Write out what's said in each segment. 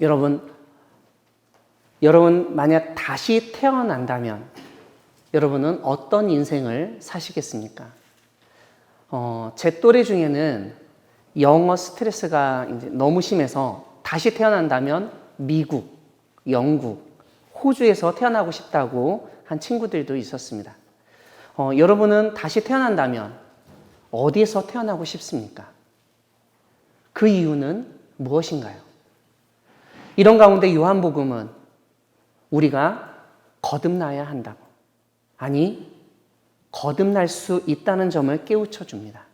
여러분, 여러분 만약 다시 태어난다면 여러분은 어떤 인생을 사시겠습니까? 어, 제 또래 중에는 영어 스트레스가 이제 너무 심해서 다시 태어난다면 미국, 영국, 호주에서 태어나고 싶다고 한 친구들도 있었습니다. 어, 여러분은 다시 태어난다면 어디에서 태어나고 싶습니까? 그 이유는 무엇인가요? 이런 가운데 요한복음은 우리가 거듭나야 한다고. 아니, 거듭날 수 있다는 점을 깨우쳐 줍니다.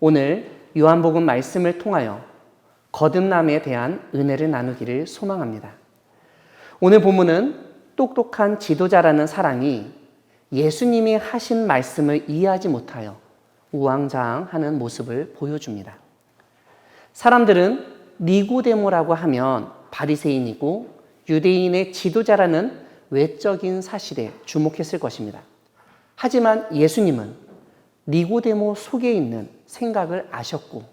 오늘 요한복음 말씀을 통하여 거듭남에 대한 은혜를 나누기를 소망합니다. 오늘 본문은 똑똑한 지도자라는 사람이 예수님이 하신 말씀을 이해하지 못하여 우왕좌왕 하는 모습을 보여줍니다. 사람들은 니고데모라고 하면 바리새인이고 유대인의 지도자라는 외적인 사실에 주목했을 것입니다. 하지만 예수님은 니고데모 속에 있는 생각을 아셨고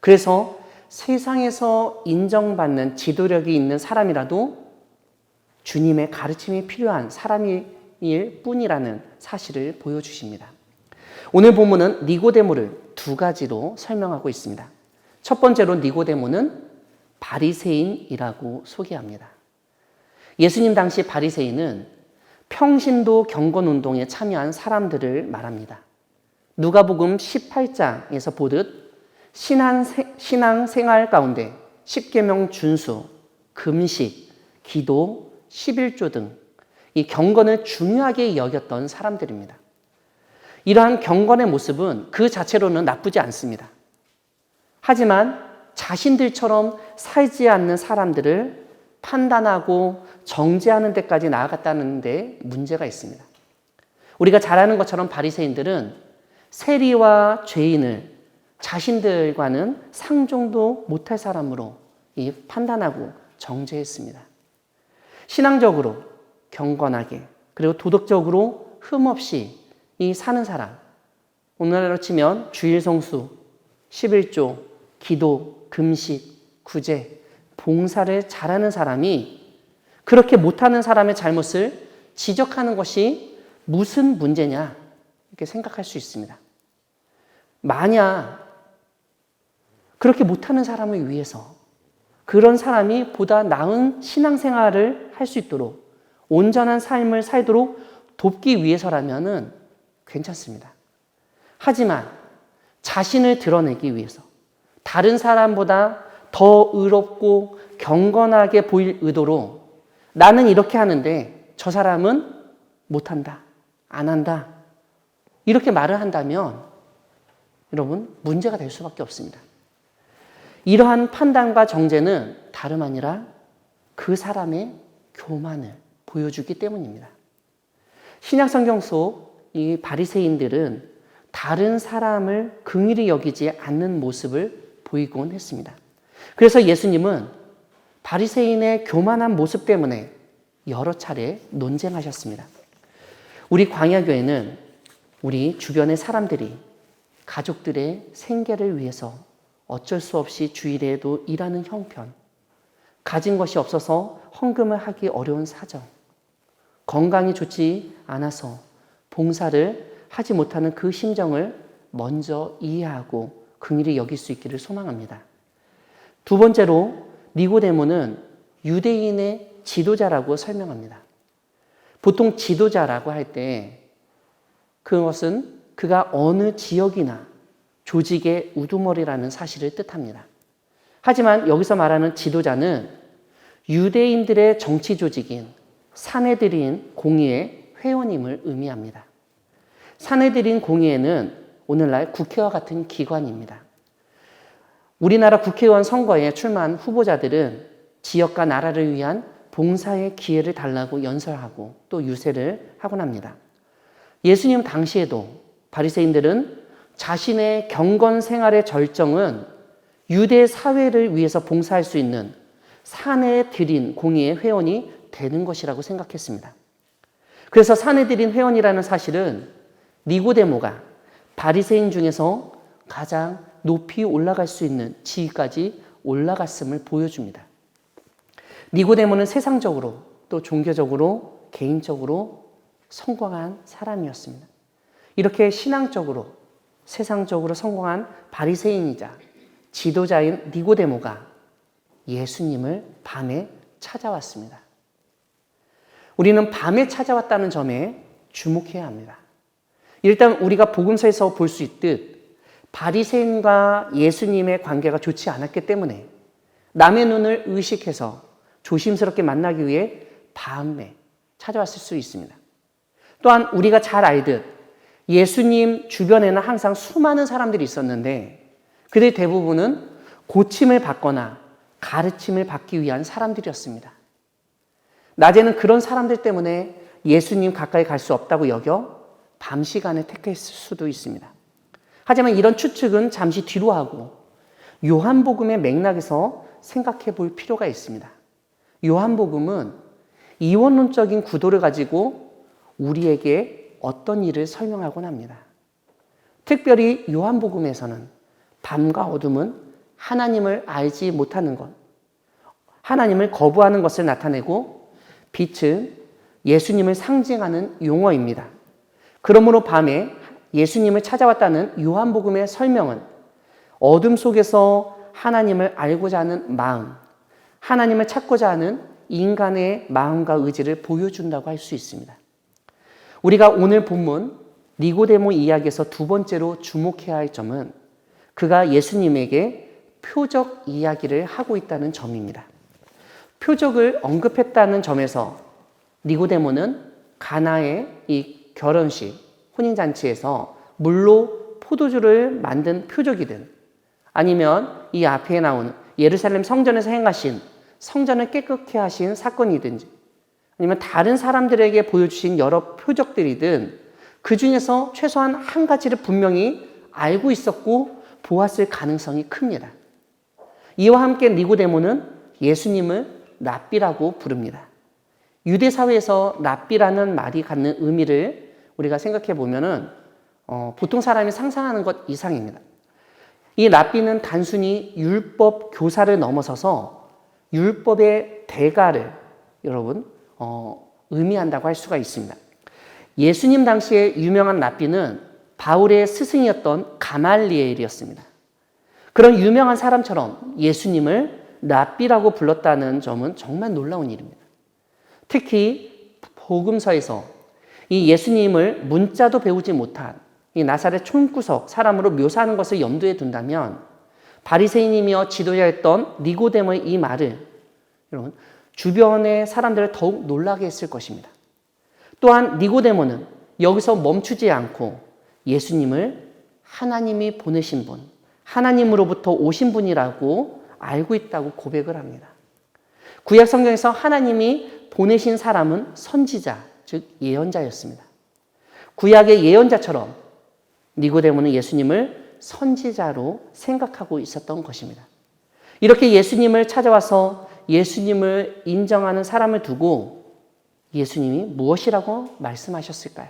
그래서 세상에서 인정받는 지도력이 있는 사람이라도 주님의 가르침이 필요한 사람일 뿐이라는 사실을 보여주십니다. 오늘 본문은 니고데모를 두 가지로 설명하고 있습니다. 첫 번째로 니고데모는 바리새인이라고 소개합니다. 예수님 당시 바리새인은 평신도 경건 운동에 참여한 사람들을 말합니다. 누가복음 18장에서 보듯 신앙, 신앙 생활 가운데 십계명 준수, 금식, 기도, 11조 등 이 경건을 중요하게 여겼던 사람들입니다. 이러한 경건의 모습은 그 자체로는 나쁘지 않습니다. 하지만 자신들처럼 살지 않는 사람들을 판단하고 정죄하는 데까지 나아갔다는 데 문제가 있습니다. 우리가 잘 아는 것처럼 바리새인들은 세리와 죄인을 자신들과는 상종도 못할 사람으로 판단하고 정죄했습니다. 신앙적으로 경건하게 그리고 도덕적으로 흠없이 이 사는 사람 오늘날로 치면 주일 성수, 11조, 기도, 금식, 구제, 봉사를 잘하는 사람이 그렇게 못하는 사람의 잘못을 지적하는 것이 무슨 문제냐 이렇게 생각할 수 있습니다. 만약 그렇게 못하는 사람을 위해서 그런 사람이 보다 나은 신앙생활을 할 수 있도록 온전한 삶을 살도록 돕기 위해서라면은 괜찮습니다. 하지만 자신을 드러내기 위해서 다른 사람보다 더 의롭고 경건하게 보일 의도로 나는 이렇게 하는데 저 사람은 못한다, 안 한다. 이렇게 말을 한다면 여러분 문제가 될 수밖에 없습니다. 이러한 판단과 정죄는 다름 아니라 그 사람의 교만을 보여주기 때문입니다. 신약 성경 속 이 바리새인들은 다른 사람을 긍휼히 여기지 않는 모습을 보이곤 했습니다. 그래서 예수님은 바리새인의 교만한 모습 때문에 여러 차례 논쟁하셨습니다. 우리 광야교회는 우리 주변의 사람들이 가족들의 생계를 위해서 어쩔 수 없이 주일에도 일하는 형편, 가진 것이 없어서 헌금을 하기 어려운 사정, 건강이 좋지 않아서 봉사를 하지 못하는 그 심정을 먼저 이해하고 긍휼히 여길 수 있기를 소망합니다. 두 번째로 니고데모는 유대인의 지도자라고 설명합니다. 보통 지도자라고 할 때 그것은 그가 어느 지역이나 조직의 우두머리라는 사실을 뜻합니다. 하지만 여기서 말하는 지도자는 유대인들의 정치 조직인 사내들인 공의의 회원임을 의미합니다. 사내들인 공의회는 오늘날 국회와 같은 기관입니다. 우리나라 국회의원 선거에 출마한 후보자들은 지역과 나라를 위한 봉사의 기회를 달라고 연설하고 또 유세를 하곤 합니다. 예수님 당시에도 바리새인들은 자신의 경건 생활의 절정은 유대 사회를 위해서 봉사할 수 있는 사내 들인 공의의 회원이 되는 것이라고 생각했습니다. 그래서 사내 들인 회원이라는 사실은 니고데모가 바리새인 중에서 가장 높이 올라갈 수 있는 지위까지 올라갔음을 보여줍니다. 니고데모는 세상적으로 또 종교적으로 개인적으로 성공한 사람이었습니다. 이렇게 신앙적으로 세상적으로 성공한 바리새인이자 지도자인 니고데모가 예수님을 밤에 찾아왔습니다. 우리는 밤에 찾아왔다는 점에 주목해야 합니다. 일단 우리가 복음서에서 볼 수 있듯 바리새인과 예수님의 관계가 좋지 않았기 때문에 남의 눈을 의식해서 조심스럽게 만나기 위해 밤에 찾아왔을 수 있습니다. 또한 우리가 잘 알듯 예수님 주변에는 항상 수많은 사람들이 있었는데 그들 대부분은 고침을 받거나 가르침을 받기 위한 사람들이었습니다. 낮에는 그런 사람들 때문에 예수님 가까이 갈 수 없다고 여겨 밤 시간에 택했을 수도 있습니다. 하지만 이런 추측은 잠시 뒤로 하고 요한복음의 맥락에서 생각해 볼 필요가 있습니다. 요한복음은 이원론적인 구도를 가지고 우리에게 어떤 일을 설명하곤 합니다. 특별히 요한복음에서는 밤과 어둠은 하나님을 알지 못하는 것, 하나님을 거부하는 것을 나타내고 빛은 예수님을 상징하는 용어입니다. 그러므로 밤에 예수님을 찾아왔다는 요한복음의 설명은 어둠 속에서 하나님을 알고자 하는 마음, 하나님을 찾고자 하는 인간의 마음과 의지를 보여준다고 할 수 있습니다. 우리가 오늘 본문 니고데모 이야기에서 두 번째로 주목해야 할 점은 그가 예수님에게 표적 이야기를 하고 있다는 점입니다. 표적을 언급했다는 점에서 니고데모는 가나의 이 결혼식, 혼인잔치에서 물로 포도주를 만든 표적이든 아니면 이 앞에 나오는 예루살렘 성전에서 행하신 성전을 깨끗게 하신 사건이든지 아니면 다른 사람들에게 보여주신 여러 표적들이든 그 중에서 최소한 한 가지를 분명히 알고 있었고 보았을 가능성이 큽니다. 이와 함께 니고데모는 예수님을 랍비라고 부릅니다. 유대 사회에서 랍비라는 말이 갖는 의미를 우리가 생각해 보면은 어, 보통 사람이 상상하는 것 이상입니다. 이 랍비는 단순히 율법 교사를 넘어서서 율법의 대가를 여러분 어, 의미한다고 할 수가 있습니다. 예수님 당시에 유명한 랍비는 바울의 스승이었던 가말리엘이었습니다. 그런 유명한 사람처럼 예수님을 랍비라고 불렀다는 점은 정말 놀라운 일입니다. 특히 복음서에서 이 예수님을 문자도 배우지 못한 이 나사렛 총구석 사람으로 묘사하는 것을 염두에 둔다면 바리새인이며 지도자였던 니고데모의 이 말을 여러분 주변의 사람들을 더욱 놀라게 했을 것입니다. 또한 니고데모는 여기서 멈추지 않고 예수님을 하나님이 보내신 분, 하나님으로부터 오신 분이라고 알고 있다고 고백을 합니다. 구약 성경에서 하나님이 보내신 사람은 선지자, 즉 예언자였습니다. 구약의 예언자처럼 니고데모는 예수님을 선지자로 생각하고 있었던 것입니다. 이렇게 예수님을 찾아와서 예수님을 인정하는 사람을 두고 예수님이 무엇이라고 말씀하셨을까요?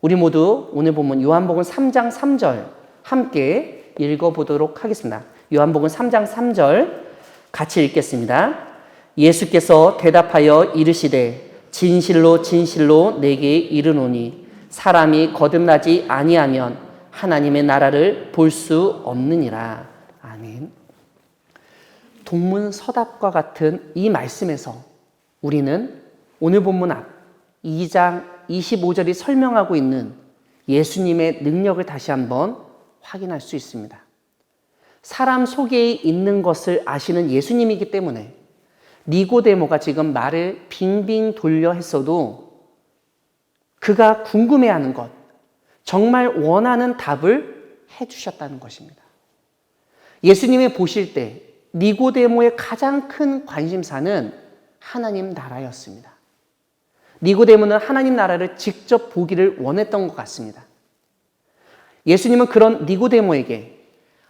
우리 모두 오늘 보면 요한복음 3장 3절 함께 읽어보도록 하겠습니다. 요한복음 3장 3절 같이 읽겠습니다. 예수께서 대답하여 이르시되 진실로 진실로 내게 이르노니 사람이 거듭나지 아니하면 하나님의 나라를 볼 수 없느니라. 아멘. 동문서답과 같은 이 말씀에서 우리는 오늘 본문 앞 2장 25절이 설명하고 있는 예수님의 능력을 다시 한번 확인할 수 있습니다. 사람 속에 있는 것을 아시는 예수님이기 때문에 니고데모가 지금 말을 빙빙 돌려 했어도 그가 궁금해하는 것, 정말 원하는 답을 해주셨다는 것입니다. 예수님이 보실 때 니고데모의 가장 큰 관심사는 하나님 나라였습니다. 니고데모는 하나님 나라를 직접 보기를 원했던 것 같습니다. 예수님은 그런 니고데모에게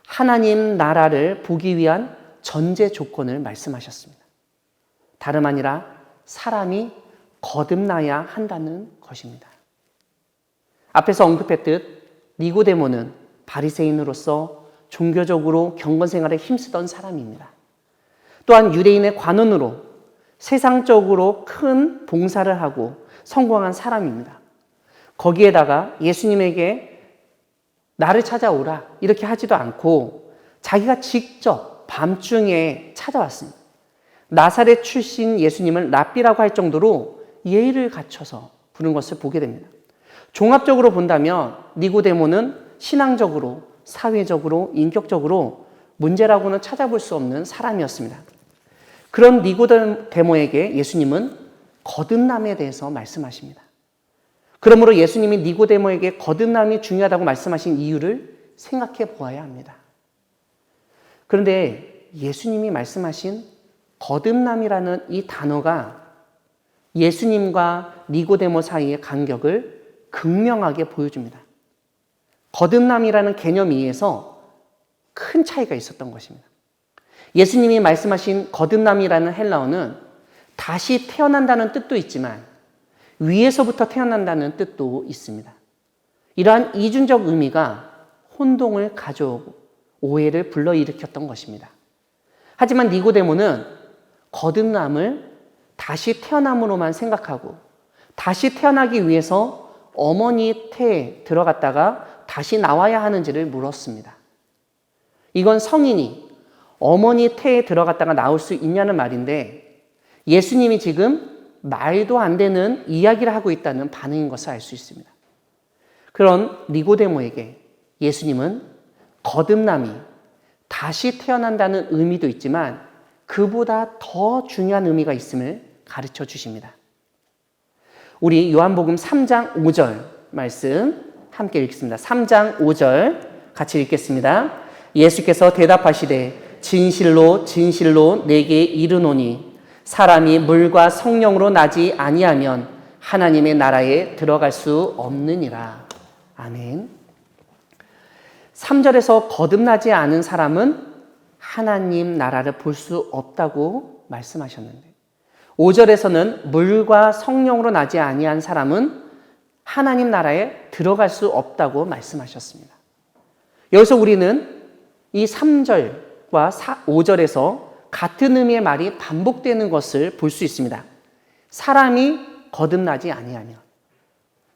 하나님 나라를 보기 위한 전제 조건을 말씀하셨습니다. 다름 아니라 사람이 거듭나야 한다는 것입니다. 앞에서 언급했듯 니고데모는 바리새인으로서 종교적으로 경건 생활에 힘쓰던 사람입니다. 또한 유대인의 관원으로 세상적으로 큰 봉사를 하고 성공한 사람입니다. 거기에다가 예수님에게 나를 찾아오라 이렇게 하지도 않고 자기가 직접 밤중에 찾아왔습니다. 나사렛 출신 예수님을 랍비라고 할 정도로 예의를 갖춰서 부른 것을 보게 됩니다. 종합적으로 본다면 니고데모는 신앙적으로, 사회적으로, 인격적으로 문제라고는 찾아볼 수 없는 사람이었습니다. 그런 니고데모에게 예수님은 거듭남에 대해서 말씀하십니다. 그러므로 예수님이 니고데모에게 거듭남이 중요하다고 말씀하신 이유를 생각해 보아야 합니다. 그런데 예수님이 말씀하신 거듭남이라는 이 단어가 예수님과 니고데모 사이의 간격을 극명하게 보여줍니다. 거듭남이라는 개념 이에서 큰 차이가 있었던 것입니다. 예수님이 말씀하신 거듭남이라는 헬라어는 다시 태어난다는 뜻도 있지만 위에서부터 태어난다는 뜻도 있습니다. 이러한 이중적 의미가 혼동을 가져오고 오해를 불러일으켰던 것입니다. 하지만 니고데모는 거듭남을 다시 태어남으로만 생각하고 다시 태어나기 위해서 어머니 태에 들어갔다가 다시 나와야 하는지를 물었습니다. 이건 성인이 어머니 태에 들어갔다가 나올 수 있냐는 말인데 예수님이 지금 말도 안 되는 이야기를 하고 있다는 반응인 것을 알 수 있습니다. 그런 니고데모에게 예수님은 거듭남이 다시 태어난다는 의미도 있지만 그보다 더 중요한 의미가 있음을 가르쳐 주십니다. 우리 요한복음 3장 5절 말씀 함께 읽겠습니다. 3장 5절 같이 읽겠습니다. 예수께서 대답하시되 진실로 진실로 내게 이르노니 사람이 물과 성령으로 나지 아니하면 하나님의 나라에 들어갈 수 없느니라. 아멘. 3절에서 거듭나지 않은 사람은 하나님 나라를 볼 수 없다고 말씀하셨는데 5절에서는 물과 성령으로 나지 아니한 사람은 하나님 나라에 들어갈 수 없다고 말씀하셨습니다. 여기서 우리는 이 3절과 5절에서 같은 의미의 말이 반복되는 것을 볼 수 있습니다. 사람이 거듭나지 아니하면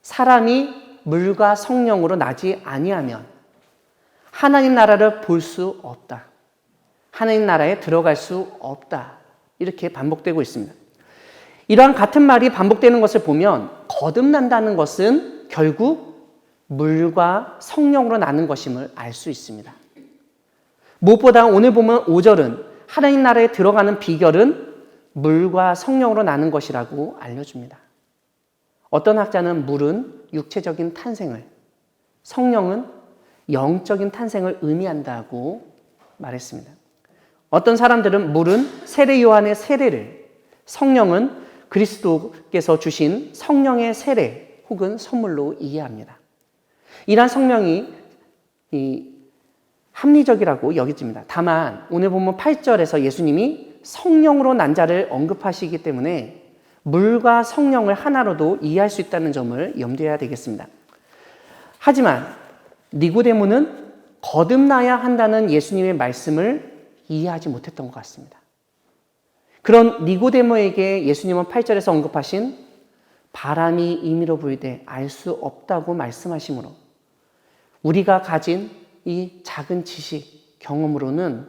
사람이 물과 성령으로 나지 아니하면 하나님 나라를 볼 수 없다. 하나님 나라에 들어갈 수 없다. 이렇게 반복되고 있습니다. 이러한 같은 말이 반복되는 것을 보면 거듭난다는 것은 결국 물과 성령으로 나는 것임을 알 수 있습니다. 무엇보다 오늘 보면 5절은 하나님 나라에 들어가는 비결은 물과 성령으로 나는 것이라고 알려줍니다. 어떤 학자는 물은 육체적인 탄생을, 성령은 영적인 탄생을 의미한다고 말했습니다. 어떤 사람들은 물은 세례 요한의 세례를, 성령은 그리스도께서 주신 성령의 세례 혹은 선물로 이해합니다. 이러한 성령이 합리적이라고 여겨집니다. 다만 오늘 보면 8절에서 예수님이 성령으로 난 자를 언급하시기 때문에 물과 성령을 하나로도 이해할 수 있다는 점을 염두해야 되겠습니다. 하지만 니고데모는 거듭나야 한다는 예수님의 말씀을 이해하지 못했던 것 같습니다. 그런 니고데모에게 예수님은 8절에서 언급하신 바람이 임의로 불되 알 수 없다고 말씀하시므로 우리가 가진 이 작은 지식, 경험으로는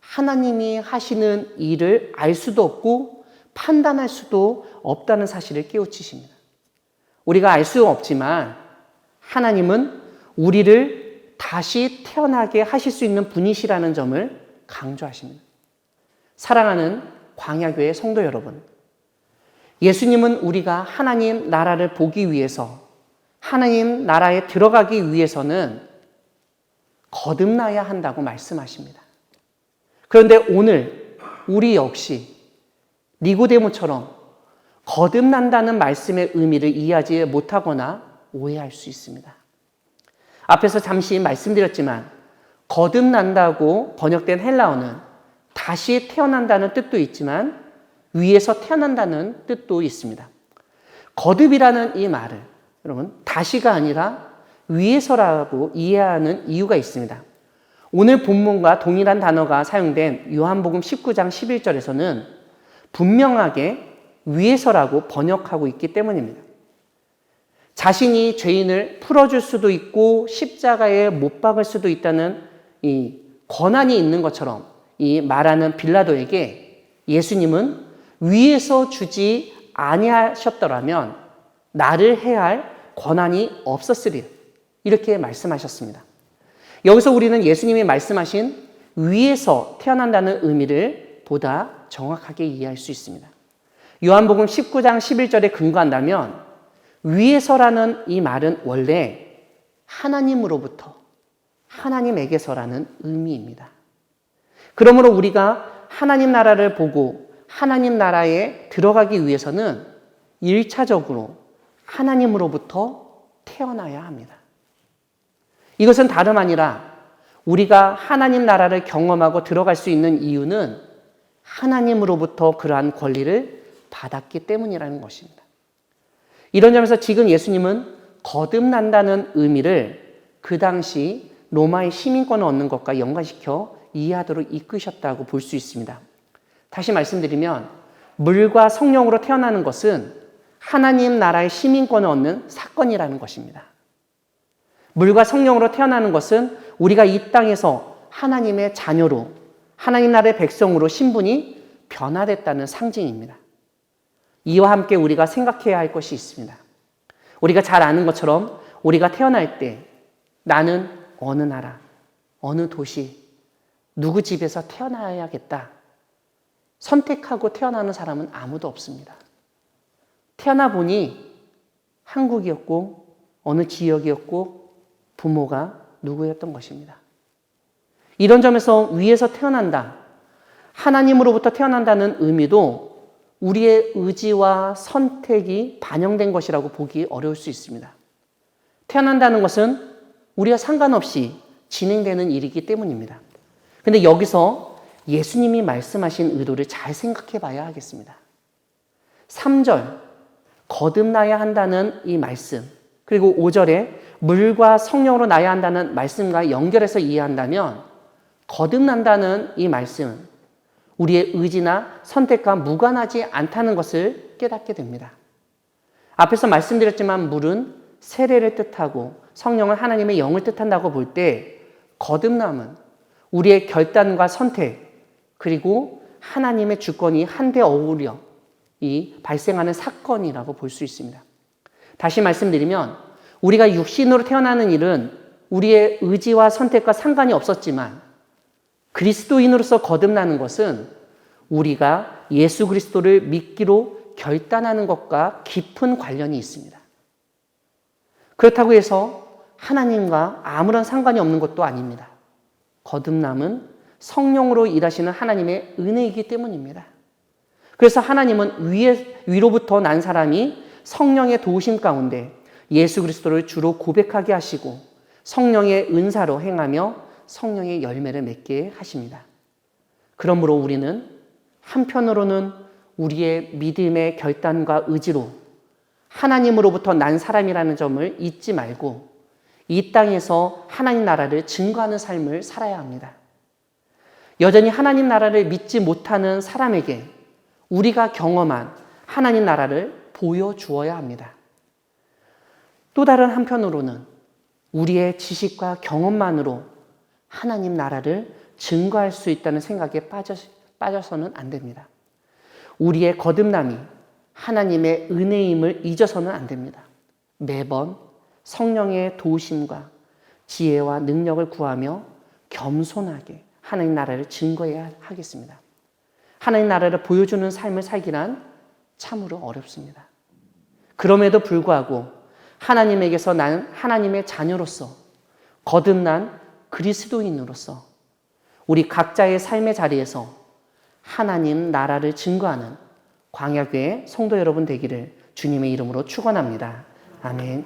하나님이 하시는 일을 알 수도 없고 판단할 수도 없다는 사실을 깨우치십니다. 우리가 알 수 없지만 하나님은 우리를 다시 태어나게 하실 수 있는 분이시라는 점을 강조하십니다. 사랑하는 광야교회 성도 여러분, 예수님은 우리가 하나님 나라를 보기 위해서 하나님 나라에 들어가기 위해서는 거듭나야 한다고 말씀하십니다. 그런데 오늘 우리 역시 니고데모처럼 거듭난다는 말씀의 의미를 이해하지 못하거나 오해할 수 있습니다. 앞에서 잠시 말씀드렸지만 거듭난다고 번역된 헬라어는 다시 태어난다는 뜻도 있지만 위에서 태어난다는 뜻도 있습니다. 거듭이라는 이 말을 여러분 다시가 아니라 위에서라고 이해하는 이유가 있습니다. 오늘 본문과 동일한 단어가 사용된 요한복음 19장 11절에서는 분명하게 위에서라고 번역하고 있기 때문입니다. 자신이 죄인을 풀어줄 수도 있고 십자가에 못 박을 수도 있다는 이 권한이 있는 것처럼 이 말하는 빌라도에게 예수님은 위에서 주지 아니하셨더라면 나를 해야 할 권한이 없었으리 이렇게 말씀하셨습니다. 여기서 우리는 예수님이 말씀하신 위에서 태어난다는 의미를 보다 정확하게 이해할 수 있습니다. 요한복음 19장 11절에 근거한다면 위에서라는 이 말은 원래 하나님으로부터 하나님에게서라는 의미입니다. 그러므로 우리가 하나님 나라를 보고 하나님 나라에 들어가기 위해서는 1차적으로 하나님으로부터 태어나야 합니다. 이것은 다름 아니라 우리가 하나님 나라를 경험하고 들어갈 수 있는 이유는 하나님으로부터 그러한 권리를 받았기 때문이라는 것입니다. 이런 점에서 지금 예수님은 거듭난다는 의미를 그 당시 로마의 시민권을 얻는 것과 연관시켜 이해하도록 이끄셨다고 볼 수 있습니다. 다시 말씀드리면 물과 성령으로 태어나는 것은 하나님 나라의 시민권을 얻는 사건이라는 것입니다. 물과 성령으로 태어나는 것은 우리가 이 땅에서 하나님의 자녀로 하나님 나라의 백성으로 신분이 변화됐다는 상징입니다. 이와 함께 우리가 생각해야 할 것이 있습니다. 우리가 잘 아는 것처럼 우리가 태어날 때 나는 어느 나라, 어느 도시, 누구 집에서 태어나야겠다. 선택하고 태어나는 사람은 아무도 없습니다. 태어나 보니 한국이었고 어느 지역이었고 부모가 누구였던 것입니다. 이런 점에서 위에서 태어난다. 하나님으로부터 태어난다는 의미도 우리의 의지와 선택이 반영된 것이라고 보기 어려울 수 있습니다. 태어난다는 것은 우리가 상관없이 진행되는 일이기 때문입니다. 근데 여기서 예수님이 말씀하신 의도를 잘 생각해 봐야 하겠습니다. 3절, 거듭나야 한다는 이 말씀, 그리고 5절에 물과 성령으로 나야 한다는 말씀과 연결해서 이해한다면 거듭난다는 이 말씀은 우리의 의지나 선택과 무관하지 않다는 것을 깨닫게 됩니다. 앞에서 말씀드렸지만 물은 세례를 뜻하고 성령은 하나님의 영을 뜻한다고 볼 때 거듭남은 우리의 결단과 선택 그리고 하나님의 주권이 한데 어우려 이 발생하는 사건이라고 볼 수 있습니다. 다시 말씀드리면 우리가 육신으로 태어나는 일은 우리의 의지와 선택과 상관이 없었지만 그리스도인으로서 거듭나는 것은 우리가 예수 그리스도를 믿기로 결단하는 것과 깊은 관련이 있습니다. 그렇다고 해서 하나님과 아무런 상관이 없는 것도 아닙니다. 거듭남은 성령으로 일하시는 하나님의 은혜이기 때문입니다. 그래서 하나님은 위에, 위로부터 난 사람이 성령의 도우심 가운데 예수 그리스도를 주로 고백하게 하시고 성령의 은사로 행하며 성령의 열매를 맺게 하십니다. 그러므로 우리는 한편으로는 우리의 믿음의 결단과 의지로 하나님으로부터 난 사람이라는 점을 잊지 말고 이 땅에서 하나님 나라를 증거하는 삶을 살아야 합니다. 여전히 하나님 나라를 믿지 못하는 사람에게 우리가 경험한 하나님 나라를 보여주어야 합니다. 또 다른 한편으로는 우리의 지식과 경험만으로 하나님 나라를 증거할 수 있다는 생각에 빠져, 빠져서는 안 됩니다. 우리의 거듭남이 하나님의 은혜임을 잊어서는 안 됩니다. 매번 성령의 도우심과 지혜와 능력을 구하며 겸손하게 하나님 나라를 증거해야 하겠습니다. 하나님 나라를 보여주는 삶을 살기란 참으로 어렵습니다. 그럼에도 불구하고 하나님에게서 나는 하나님의 자녀로서 거듭난 그리스도인으로서 우리 각자의 삶의 자리에서 하나님 나라를 증거하는 광야교회 성도 여러분 되기를 주님의 이름으로 축원합니다. 아멘.